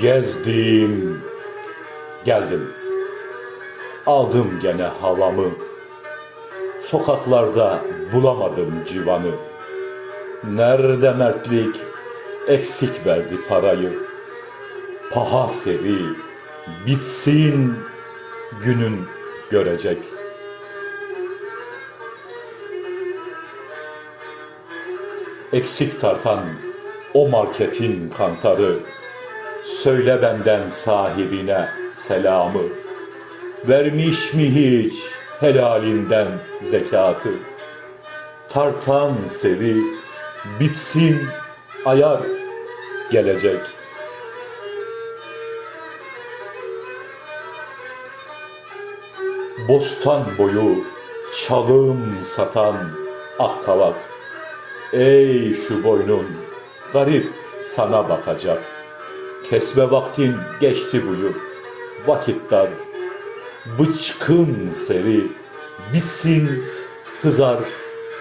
Gezdim, geldim. Aldım gene havamı. Sokaklarda bulamadım civanı. Nerede mertlik eksik verdi parayı. Paha seri bitsin günün görecek. Eksik tartan o marketin kantarı Söyle benden sahibine selamı. Vermiş mi hiç helalinden zekatı? Tartan seri bitsin ayar gelecek. Bostan boyu çalım satan ak kavak Ey şu boynun garip sana bakacak Kesme vaktin geçti buyur. Vakit dar. Bıçkın seri. Bitsin hızar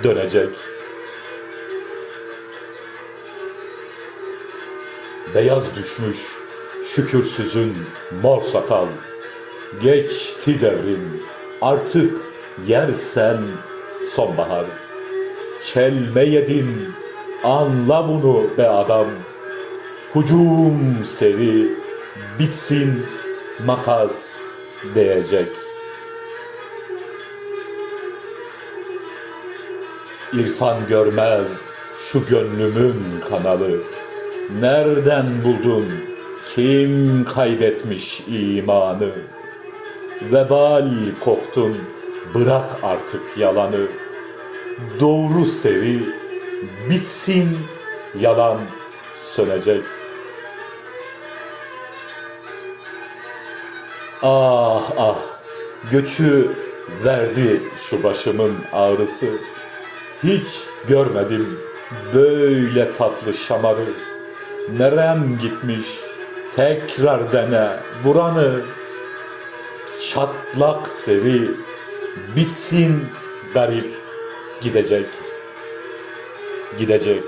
dönecek. Beyaz düşmüş şükürsüzün mor sakal. Geçti devrin artık yersen sonbahar. Çelme yedin anla bunu be adam Hucum seri bitsin makas değecek İrfan görmez şu gönlümün kanalı. Nereden buldun? Kim kaybetmiş imanı? Vebal koktun bırak artık yalanı. Doğru seri bitsin yalan sönecek. Ah ah. Göçü verdi şu başımın ağrısı. Hiç görmedim böyle tatlı şamarı. Nerem gitmiş tekrar dene vuranı. Çatlak seri bitsin garip gidecek. Gidecek